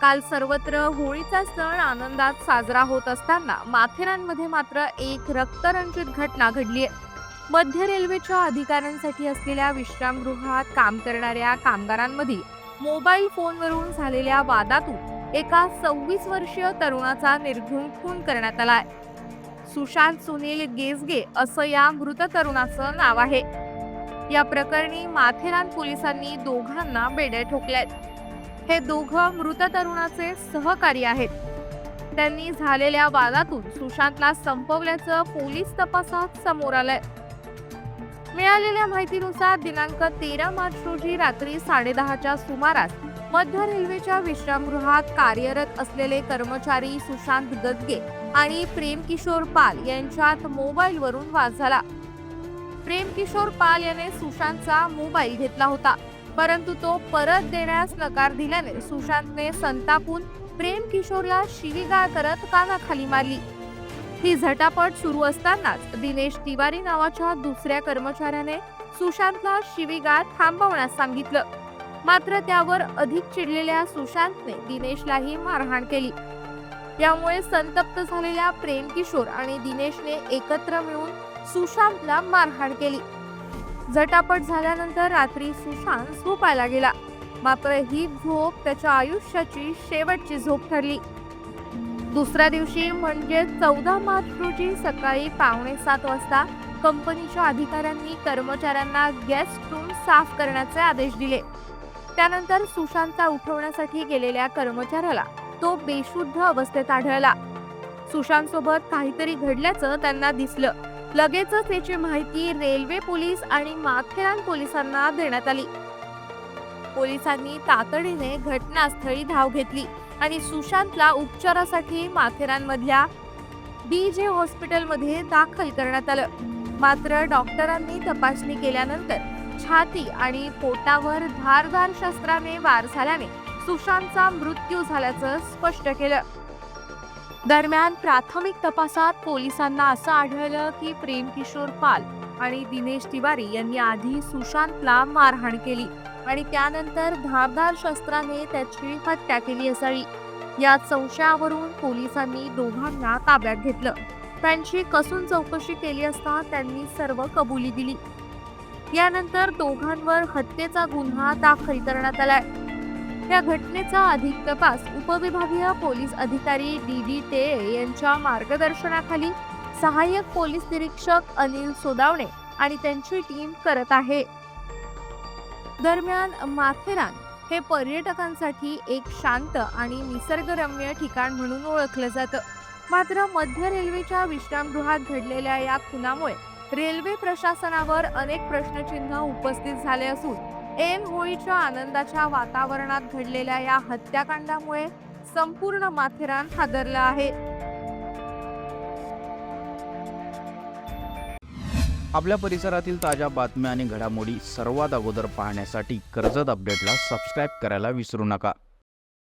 काल सर्वत्र होळीचा सण आनंदात साजरा होत असताना माथेरानमध्ये मात्र एक रक्तरंजित घटना घडली आहे. मध्य रेल्वेच्या अधिकाऱ्यांसाठी असलेल्या विश्रामगृहात काम करणाऱ्या कामगारांमध्ये मोबाईल फोनवरून झालेल्या वादातून एका सव्वीस वर्षीय तरुणाचा निर्घृण खून करण्यात आलाय सुशांत सुनील गेजगे असं या मृत तरुणाचं नाव आहे. या प्रकरणी माथेरान पोलिसांनी दोघांना बेड्या ठोकल्यात हे दोघं मृत तरुणाचे सहकारी आहेत. त्यांनी झालेल्या वादातून सुशांतला संपवल्याचं पोलीस तपासात समोर आलंय. मिळालेल्या माहितीनुसार दिनांक तेरा मार्च रोजी रात्री साडेदहाच्या सुमारास मध्य रेल्वेच्या विश्रामगृहात कार्यरत असलेले कर्मचारी सुशांत गदगे आणि प्रेम किशोर पाल यांच्यात मोबाईलवरून वाद झाला. प्रेम किशोर पाल याने सुशांतचा मोबाईल घेतला होता. परंतु तो परत देण्यास नकार दिल्याने सुशांतने संतापून प्रेम किशोरला शिवीगाळ करत कानाखाली मारली. ही झटापट सुरू असतानाच दिनेश तिवारी नावाच्या दुसऱ्या कर्मचाऱ्याने सुशांतला शिवीगाळ थांबवण्यास सांगितलं. मात्र त्यावर अधिक चिडलेल्या सुशांतने दिनेशलाही मारहाण केली. यामुळे संतप्त झालेल्या प्रेम किशोर आणि दिनेशने एकत्र मिळून सुशांतला मारहाण केली. झटापट झाल्यानंतर रात्री सुशांत झोपायला गेला. मात्र ही झोप त्याच्या आयुष्याची शेवटची झोप ठरली. दुसऱ्या दिवशी म्हणजे चौदा मार्च रोजी सकाळी पावणे सात वाजता कंपनीच्या अधिकाऱ्यांनी कर्मचाऱ्यांना गेस्ट रूम साफ करण्याचे आदेश दिले. त्यानंतर सुशांतला उठवण्यासाठी गेलेल्या कर्मचाऱ्याला तो बेशुद्ध अवस्थेत आढळला. सुशांत सोबत काहीतरी घडल्याचं त्यांना दिसलं. लगेचच याची माहिती रेल्वे पोलीस आणि माथेरान पोलिसांना देण्यात आली. पोलिसांनी तातडीने घटनास्थळी धाव घेतली आणि सुशांतला उपचारासाठी माथेरानमधल्या बी जे हॉस्पिटलमध्ये दाखल करण्यात आलं. मात्र डॉक्टरांनी तपासणी केल्यानंतर छाती आणि पोटावर धारदार शस्त्राने वार झाल्याने सुशांतचा मृत्यू झाल्याचं स्पष्ट केलं. दरम्यान प्राथमिक तपासात पोलिसांना असं आढळलं की प्रेम किशोर पाल आणि दिनेश तिवारी यांनी आधी सुशांतला मारहाण केली आणि त्यानंतर धारदार शस्त्राने त्याची हत्या केली असावी. या संशयावरून पोलिसांनी दोघांना ताब्यात घेतलं. त्यांची कसून चौकशी केली असता त्यांनी सर्व कबुली दिली. यानंतर दोघांवर हत्येचा गुन्हा दाखल करण्यात आलाय. या घटनेचा अधिक तपास उपविभागीय पोलीस अधिकारी डी डी टेळे यांच्या मार्गदर्शनाखाली सहाय्यक पोलीस निरीक्षक अनिल सोदावणे आणि त्यांची टीम करत आहे. दरम्यान माथेरान हे पर्यटकांसाठी एक शांत आणि निसर्गरम्य ठिकाण म्हणून ओळखलं जातं. मात्र मध्य रेल्वेच्या विश्रामगृहात घडलेल्या या खुनामुळे रेल्वे प्रशासनावर अनेक प्रश्नचिन्ह उपस्थित झाले असून एम होळीच्या आनंदाच्या वातावरणात घडलेल्या या हत्याकांडामुळे संपूर्ण माथेरान हादरलं आहे. आपल्या परिसरातील ताज्या बातम्या आणि घडामोडी सर्वात अगोदर पाहण्यासाठी कर्जत अपडेटला सबस्क्राईब करायला विसरू नका.